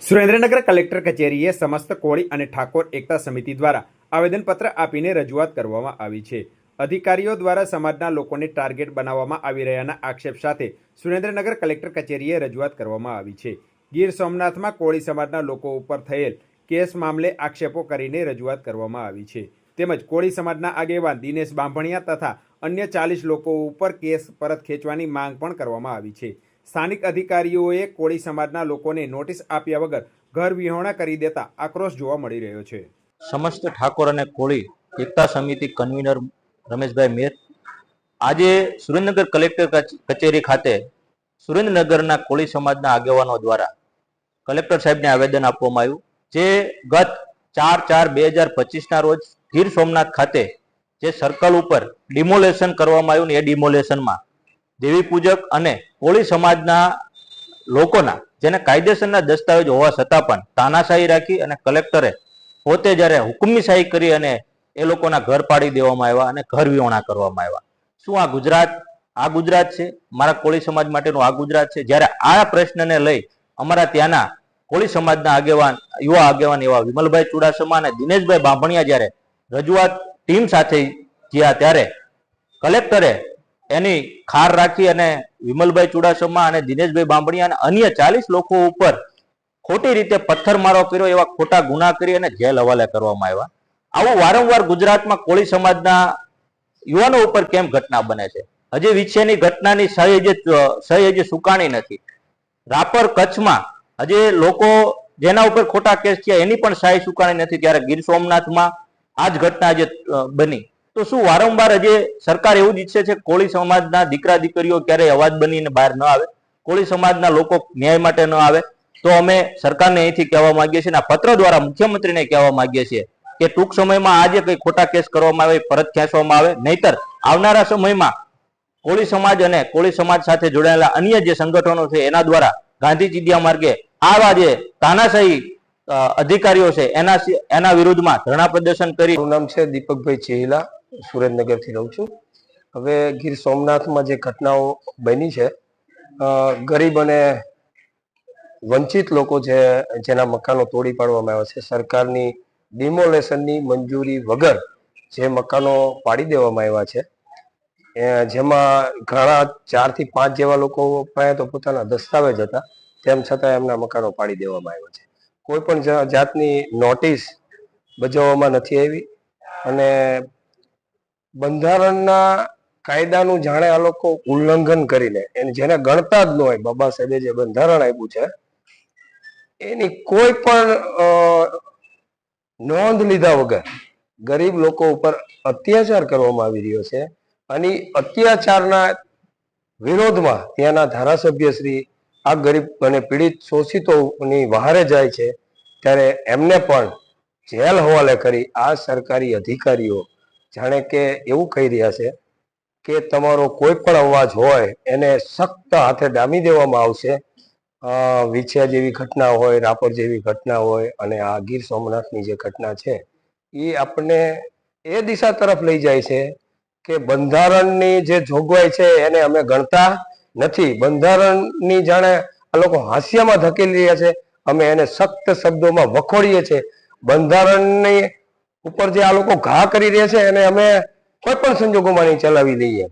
Surendranagar collector કચેરીએ સમસ્ત કોળી અને ઠાકોર એકતા સમિતિ દ્વારા આવેદનપત્ર આપીને રજૂઆત કરવામાં આવી છે. અધિકારીઓ દ્વારા સમાજના લોકોને ટાર્ગેટ બનાવવામાં આવી રહ્યાના આક્ષેપ સાથે સુરેન્દ્રનગર કલેક્ટર કચેરીએ રજૂઆત કરવામાં આવી છે. ગીર સોમનાથમાં કોળી સમાજના લોકો ઉપર થયેલ કેસ મામલે આક્ષેપો કરીને રજૂઆત કરવામાં આવી છે. તેમજ કોળી સમાજના આગેવાન દિનેશ બાંભણિયા તથા અન્ય ચાલીસ લોકો ઉપર કેસ પરત ખેંચવાની માંગ પણ કરવામાં આવી છે. સ્થાનિક અધિકારીઓએ કોળી સમાજના લોકોને નોટિસ આપ્યા વગર ઘર વિહોણા કરી દેતા આક્રોશ જોવા મળી રહ્યો છે. સમસ્ત ઠાકોર અને કોળી એકતા સમિતિ કન્વીનર રમેશભાઈ મેર આજે સુરેન્દ્રનગર કલેક્ટર કચ- કચેરી ખાતે સુરેન્દ્રનગરના કોળી સમાજના આગેવાનો દ્વારા કલેક્ટર સાહેબને આવેદન આપવામાં આવ્યું, જે ગત ચાર ચાર બે હજાર પચીસના રોજ ગીર સોમનાથ ખાતે જે સર્કલ ઉપર ડિમોલેશન કરવામાં આવ્યું ને એ ડિમોલેશનમાં દેવી પૂજક અને કોળી સમાજના લોકોના જેને કાયદેસરના દસ્તાવેજ હોવા છતાં પણ તાનાશાહી રાખી અને કલેક્ટરે પોતે જ્યારે હુકમીશાહી કરી અને એ લોકોના ઘર પાડી દેવામાં આવ્યા અને ઘર વિહોણા કરવામાં આવ્યા. શું આ ગુજરાત આ ગુજરાત છે? મારા કોળી સમાજ માટેનું આ ગુજરાત છે? જ્યારે આ પ્રશ્નને લઈ અમારા ત્યાંના કોળી સમાજના આગેવાન, યુવા આગેવાન એવા વિમલભાઈ ચુડાસમા અને દિનેશભાઈ બાંભણિયા જ્યારે રજૂઆત ટીમ સાથે ગયા ત્યારે કલેક્ટરે એની ખાર રાખી અને વિમલભાઈ ચુડાસમા અને દિનેશભાઈ બાંભણિયા અને અન્ય ચાલીસ લોકો ઉપર ખોટી રીતે પથ્થરમારો કર્યો, એવા ખોટા ગુના કરી અને જેલ હવાલે કરવામાં આવ્યા. આવું વારંવાર ગુજરાતમાં કોળી સમાજના યુવાનો ઉપર કેમ ઘટના બને છે? હજી વિશેની ઘટનાની સહી સહી હજી સુકાણી નથી. રાપર કચ્છમાં હજી લોકો જેના ઉપર ખોટા કેસ થયા, એની પણ સહી સુકાણી નથી. ત્યારે ગીર સોમનાથમાં આ જ ઘટના જે બની. તો શું વારંવાર આજે સરકાર એવું જ ઈચ્છે છે, કોળી સમાજના દીકરા દીકરીઓ ક્યારેય અવાજ બનીને બહાર ન આવે? કોળી સમાજના લોકો ન્યાય માટે ન આવે? તો અમે સરકારને અહીંથી કહેવા માંગીએ છીએ આ પત્ર દ્વારા મુખ્યમંત્રીને કહેવા માંગીએ છીએ કે ટૂંક સમયમાં આજે કઈ ખોટા કેસ કરવામાં આવે, પરત ખેંચવામાં આવે, નહીતર આવનારા સમયમાં કોળી સમાજ અને કોળી સમાજ સાથે જોડાયેલા અન્ય જે સંગઠનો છે, એના દ્વારા ગાંધી ચીડિયા માર્ગે આવા જે તાનાશાહી અધિકારીઓ છે, એના એના વિરુદ્ધમાં ધરણા પ્રદર્શન કરી નામ છે દીપકભાઈ ચેહિલા. સુરેન્દ્રનગરથી રહું છું. હવે ગીર સોમનાથમાં જે ઘટનાઓ બની છે ગરીબ અને વંચિત લોકો જે જેના મકાનો તોડી પાડવામાં આવ્યા છે, સરકારની ડિમોલેશનની મંજૂરી વગર જે મકાનો પાડી દેવામાં આવ્યા છે જેમાં ઘણા ચારથી પાંચ જેવા લોકો પાસે તો પોતાના દસ્તાવેજ હતા, તેમ છતાં એમના મકાનો પાડી દેવામાં આવ્યા છે. કોઈ પણ જાતની નોટિસ બજાવવામાં નથી આવી અને બંધારણના કાયદાનું જાણે આ લોકો ઉલ્લંઘન કરીને, એને જેને ગણતા જ ન હોય, બાબા સાહેબે જે બંધારણ આપ્યું છે, એની કોઈ પણ નોંધ લીધા વગર ગરીબ લોકો ઉપર અત્યાચાર કરવામાં આવી રહ્યો છે અને અત્યાચારના વિરોધમાં ત્યાંના ધારાસભ્ય શ્રી આ ગરીબ અને પીડિત શોષિતોની વહારે જાય છે, ત્યારે એમને પણ જેલ હવાલે કરી આ સરકારી અધિકારીઓ જાણે કે એવું કહી રહ્યા છે કે તમારો કોઈ પણ અવાજ હોય, એને સખ્ત હાથે ડામી દેવામાં આવશે. વિછ્યા જેવી ઘટના હોય, રાપર જેવી ઘટના હોય અને આ ગીર સોમનાથની જે ઘટના છે, એ આપણને એ દિશા તરફ લઈ જાય છે કે બંધારણની જે જોગવાઈ છે એને અમે ગણતા નથી. બંધારણની જાણે આ લોકો હાસ્યમાં ધકેલી રહ્યા છે. અમે એને સખ્ત શબ્દોમાં વખોડીએ છીએ. બંધારણની ઉપર જે આ લોકો ઘા કરી રહ્યા છે, એને અમે કોઈ પણ સંજોગોમાં નહીં ચલાવી લઈએ